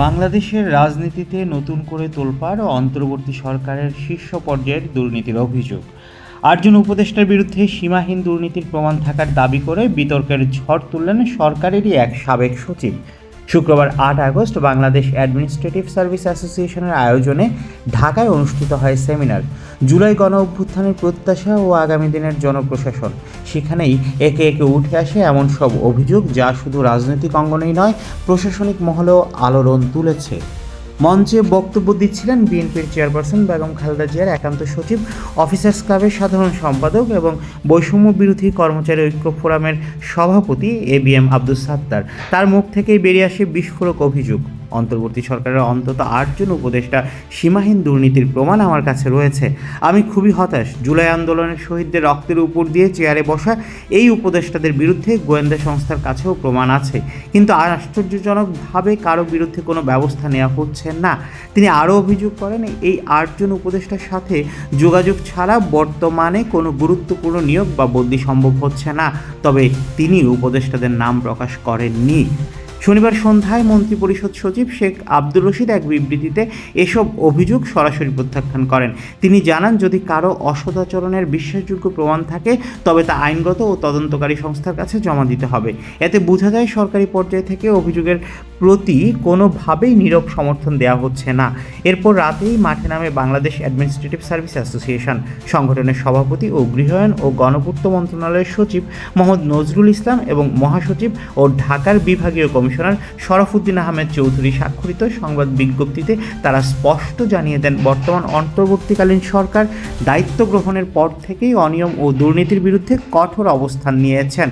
বাংলাদেশের রাজনীতিতে নতুন করে তোলপাড় ও অন্তর্বর্তী সরকারের শীর্ষ পর্যায়ের দুর্নীতির অভিযোগ। আটজন উপদেষ্টার বিরুদ্ধে সীমাহীন দুর্নীতির প্রমাণ থাকার দাবি করে বিতর্কের ঝড় তুললেন সরকারেরই এক সাবেক সচিব। শুক্রবার আট আগস্ট বাংলাদেশ অ্যাডমিনিস্ট্রেটিভ সার্ভিস অ্যাসোসিয়েশনের আয়োজনে ঢাকায় অনুষ্ঠিত হয় সেমিনার। জুলাই গণ অভ্যুত্থানের প্রত্যাশা ও আগামী দিনের জনপ্রশাসন। সেখানেই একে একে উঠে আসে এমন সব অভিযোগ যা শুধু রাজনৈতিক অঙ্গনেই নয়, প্রশাসনিক মহলেও আলোড়ন তুলেছে। মঞ্চে বক্তব্য দিচ্ছিলেন বিএনপির চেয়ারপারসন বেগম খালেদা জিয়ার একান্ত সচিব, অফিসার্স ক্লাবের সাধারণ সম্পাদক এবং বৈষম্য বিরোধী কর্মচারী ঐক্য ফোরামের সভাপতি A B M Abdul Sattar. তার মুখ থেকেই বেরিয়ে আসে বিস্ফোরক অভিযোগ। অন্তর্বর্তী সরকারের অন্তত আটজন উপদেষ্টা সীমাহীন দুর্নীতির প্রমাণ আমার কাছে রয়েছে। আমি খুবই হতাশ। জুলাই আন্দোলনের শহীদদের রক্তের উপর দিয়ে চেয়ারে বসা এই উপদেষ্টাদের বিরুদ্ধে গোয়েন্দা সংস্থার কাছেও প্রমাণ আছে। কিন্তু আশ্চর্যজনকভাবে কারও বিরুদ্ধে কোনো ব্যবস্থা নেওয়া হচ্ছে না। তিনি আরও অভিযোগ করেন, এই আটজন উপদেষ্টার সাথে যোগাযোগ ছাড়া বর্তমানে কোনো গুরুত্বপূর্ণ নিয়োগ বা বদলি সম্ভব হচ্ছে না। তবে তিনি উপদেষ্টাদের নাম প্রকাশ করেননি। শনিবার সন্ধ্যায় মন্ত্রিপরিষদ সচিব শেখ আব্দুর রশিদ এক বিবৃতিতে এসব অভিযোগ সরাসরি প্রত্যাখ্যান করেন। তিনি জানান, যদি কারও অসদাচরণের বিশ্বাসযোগ্য প্রমাণ থাকে, তবে তা আইনগত ও তদন্তকারী সংস্থার কাছে জমা দিতে হবে। এতে বোঝা যায় সরকারি পর্যায় থেকে অভিযোগের প্রতি কোনোভাবেই নীরব সমর্থন দেওয়া হচ্ছে না। এরপর রাতেই মাঠে নামে বাংলাদেশ অ্যাডমিনিস্ট্রেটিভ সার্ভিস অ্যাসোসিয়েশন সংগঠনের সভাপতি ও গৃহায়ন ও গণপূর্ত মন্ত্রণালয়ের সচিব মোহাম্মদ নজরুল ইসলাম এবং মহাসচিব ও ঢাকার বিভাগীয় কমিশনার শরফুদ্দিন আহমেদ চৌধুরী স্বাক্ষরিত সংবাদ বিজ্ঞপ্তিতে তারা স্পষ্ট জানিয়ে দেন, বর্তমান অন্তর্বর্তীকালীন সরকার দায়িত্ব গ্রহণের পর থেকেই অনিয়ম ও দুর্নীতির বিরুদ্ধে কঠোর অবস্থান নিয়েছেন।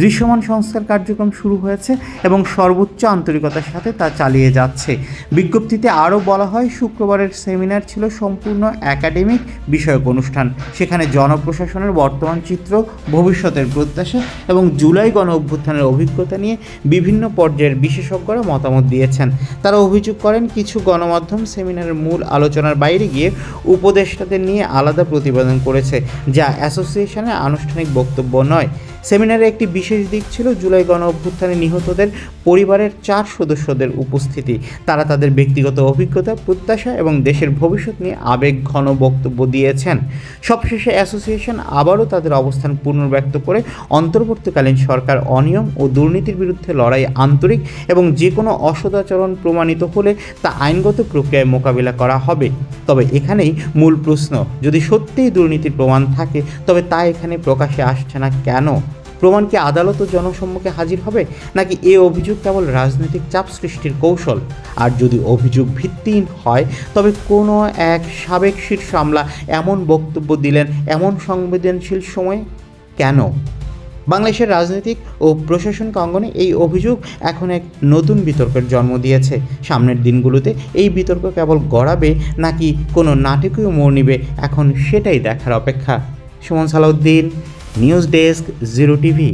দৃশ্যমান সংস্কার কার্যক্রম শুরু হয়েছে এবং সর্বোচ্চ আন্তরিকতার সাথে তা চালিয়ে যাচ্ছে। বিজ্ঞপ্তিতে আরও বলা হয়, শুক্রবারের সেমিনার ছিল সম্পূর্ণ একাডেমিক বিষয়ক অনুষ্ঠান। সেখানে জনপ্রশাসনের বর্তমান চিত্র, ভবিষ্যতের প্রত্যাশা এবং জুলাই গণ অভ্যুত্থানের অভিজ্ঞতা নিয়ে বিভিন্ন পর্যায়ের বিশেষজ্ঞরা মতামত দিয়েছেন। তারা অভিযোগ করেন, কিছু গণমাধ্যম সেমিনারের মূল আলোচনার বাইরে গিয়ে উপদেষ্টাদের নিয়ে আলাদা প্রতিবেদন করেছে, যা অ্যাসোসিয়েশনের আনুষ্ঠানিক বক্তব্য নয়। সেমিনারে একটি বিশেষ দিক ছিল জুলাই গণ অভ্যুত্থানে নিহতদের পরিবারের চার সদস্যদের উপস্থিতি। তারা তাদের ব্যক্তিগত অভিজ্ঞতা, প্রত্যাশা এবং দেশের ভবিষ্যৎ নিয়ে আবেগ ঘন বক্তব্য দিয়েছেন। সবশেষে অ্যাসোসিয়েশন আবারও তাদের অবস্থান পুনর্ব্যক্ত করে অন্তর্বর্তীকালীন সরকার অনিয়ম ও দুর্নীতির বিরুদ্ধে লড়াই আন্তরিক এবং যে কোনো অসদাচরণ প্রমাণিত হলে তা আইনগত প্রক্রিয়ায় মোকাবিলা করা হবে। তবে এখানেই মূল প্রশ্ন, যদি সত্যিই দুর্নীতির প্রমাণ থাকে, তবে তা এখানে প্রকাশে আসছে না কেন? প্রমাণ কি আদালত ও জনসম্মুখে হাজির হবে? নাকি এ অভিযোগ কেবল রাজনৈতিক চাপ সৃষ্টির কৌশল? আর যদি অভিযোগ ভিত্তিহীন হয়, তবে কোনো এক সাবেক শীর্ষ আমলা এমন বক্তব্য দিলেন এমন সংবেদনশীল সময়ে? কেন? বাংলাদেশের রাজনৈতিক ও প্রশাসনিক অঙ্গনে এই অভিযোগ এখন এক নতুন বিতর্কের জন্ম দিয়েছে। সামনের দিনগুলোতে এই বিতর্ক কেবল গড়াবে নাকি কোনো নাটকীয় মোড় নিবে? এখন সেটাই দেখার অপেক্ষা। Suman Salauddin news desk zero TV.